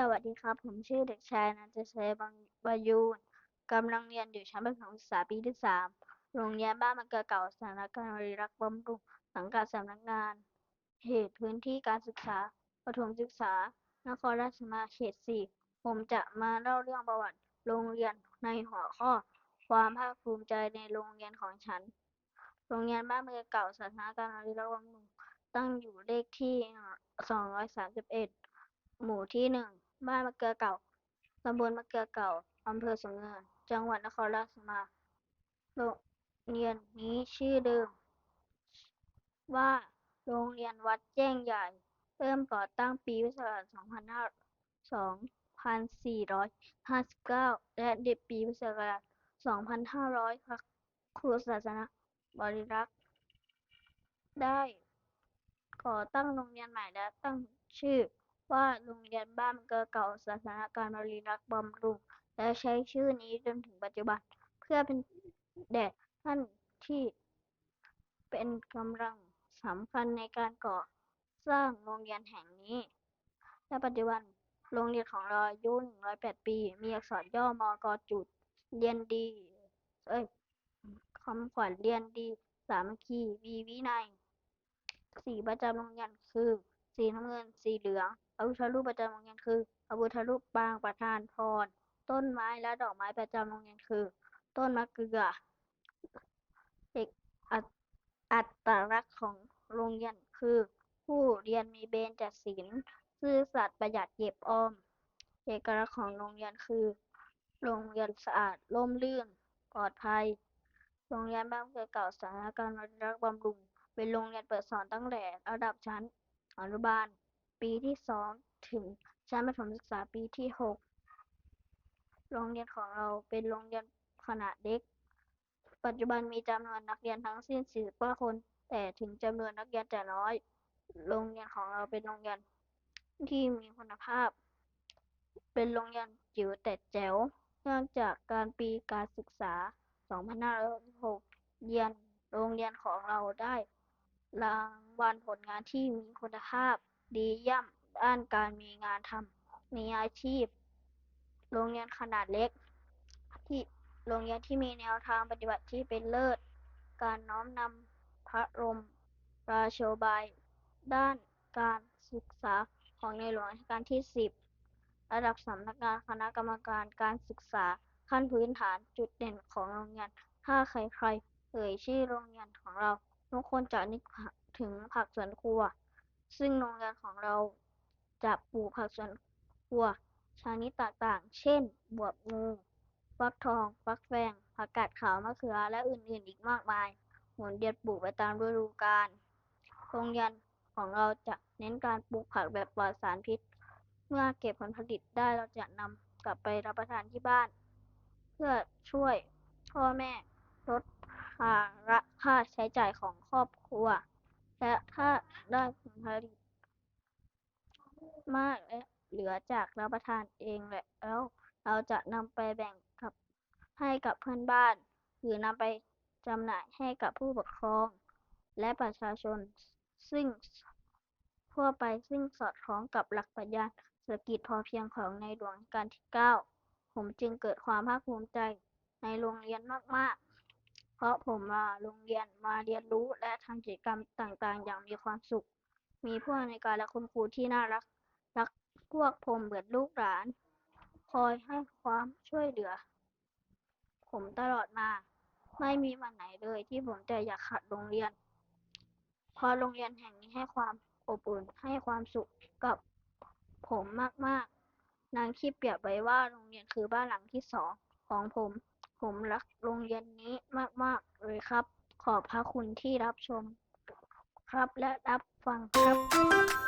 สวัสดีครับ ผมชื่อเด็กชายนันทชัยบางบายูนกำลังเรียนอยู่ชั้นประถมศึกษาปีที่สามโรงเรียนบ้านมะเกลือเก่าสถานการณ์บริรักษ์บำรุงสังกัดสำนักงาน เหตุพื้นที่การศึกษาประถมศึกษา นครราชสีมาเขตสี่ผมจะมาเล่าเรื่องประวัติโรงเรียนในหัวข้อ ความภาคภูมิใจในโรงเรียนของฉัน โรงเรียนบ้านมะเกลือเก่าสถานการณ์บริรักษ์บำรุงตั้งอยู่เลขที่ 231 หมู่ที่หนึ่ง บ้านมะเกลือเก่า ตำบลมะเกลือเก่า อำเภอสูงเนิน จังหวัดนครราชสีมา โรงเรียนนี้ชื่อเดิม ว่าโรงเรียนวัดแจ้งใหญ่ เริ่มก่อตั้งปีพุทธศักราช2459 และเด็กปีพุทธศักราช2500พระครูศาสนาบริรักษ์ ได้ก่อตั้งโรงเรียนใหม่และตั้งชื่อ ว่าโรงเรียนบ้านเกือเก่าสถานการณ์บริรักษ์บำรุง และใช้ชื่อนี้จนถึงปัจจุบัน เพื่อเป็นแด่ท่านที่เป็นกำลังสำคัญในการก่อสร้างโรงเรียนแห่งนี้และปัจจุบันโรงเรียนของเราอายุ 108 ปี มีอักษรย่อมก.จุด เรียนดี เอ้ยคำขวัญเรียนดี สามัคคี มีวินัย สีประจำโรงเรียนคือ สีน้ำเงิน สีเหลือง พระพุทธรูปประจำโรงเรียนคือ พระพุทธรูปปางประธานพร ต้นไม้และดอกไม้ประจำโรงเรียนคือ ต้นมะเกลือเอกอัตลักษณ์ของโรงเรียนคือ ผู้เรียนมีเบญจศีลซื่อสัตย์ประหยัดเก็บออม เอกลักษณ์ของโรงเรียนคือ โรงเรียนสะอาดร่มรื่นปลอดภัย โรงเรียนบ้านเกลือเก่าสถานการณ์รักบำรุง เป็นโรงเรียนเปิดสอนตั้งแต่ระดับชั้น อนุบาล ปีที่สองถึงชั้นประถมศึกษาปีที่หกโรงเรียนของเราเป็นโรงเรียนขนาดเล็ก ปัจจุบันมีจำนวนนักเรียนทั้งสิ้น49คน แต่ถึงจำนวนนักเรียนจะน้อย โรงเรียนของเราเป็นโรงเรียนที่มีคุณภาพ เป็นโรงเรียนจิ๋วแต่แจ๋ว เนื่องจากการปีการศึกษา 2566เรียนโรงเรียนของเราได้ รางวัลผลงานที่มีคุณภาพดีเยี่ยมด้านการมีงานทำมีอาชีพ โรงเรียนขนาดเล็ก ที่โรงเรียนที่มีแนวทางปฏิบัติที่เป็นเลิศ การน้อมนำพระรมราโชบาย ด้านการศึกษาของในหลวงรัชกาลที่ 10 ระดับสำนักงานคณะกรรมการการศึกษาขั้นพื้นฐานจุดเด่นของโรงเรียน ถ้าใครๆเอ่ยชื่อโรงเรียนของเรา ทุกคนจะนึกถึงผักสวนครัว ซึ่งโรงเรียนของเราจะปลูกผักสวนครัวชนิดต่างๆ เช่น บวบงูฟักทอง ฟักแฟง ผักกาดขาว มะเขือ และอื่นๆ อีกมากมายหมุนเวียนปลูกไปตามฤดูกาล โรงเรียนของเราจะเน้นการปลูกผักแบบปลอดสารพิษ เมื่อเก็บผลผลิตได้เราจะนำกลับไปรับประทานที่บ้าน เพื่อช่วยพ่อแม่ลด ภาระค่าใช้จ่ายของครอบครัว และถ้าได้ผลผลิตมากและเหลือจากรับประทานเองแล้วเราจะนำไปแบ่งกับให้กับเพื่อนบ้าน หรือนำไปจำหน่ายให้กับผู้ปกครอง และประชาชน ซึ่งทั่วไปซึ่งสอดคล้องกับหลักปรัชญาเศรษฐกิจพอเพียงของในหลวงกาลที่ 9 ผมจึงเกิดความภาคภูมิใจในโรงเรียนมาก ๆ เพราะผมมาโรงเรียนมาเรียนรู้และทำกิจกรรมต่าง ๆ อย่างมีความสุข มีผู้อนวยการและคุณครูที่น่ารัก รักพวกผมเหมือนลูกหลาน คอยให้ความช่วยเหลือ ผมตลอดมา ไม่มีวันไหนเลยที่ผมจะอยากขาดโรงเรียน เพราะโรงเรียนแห่งนี้ให้ความอบอุ่นให้ความสุขกับผมมากๆดังที่เปรียบไว้ว่าโรงเรียนคือบ้านหลังที่สองของผม ผมรักโรงเรียนนี้มาก ๆ เลยครับ ขอบพระคุณที่รับชม ครับและรับฟังครับ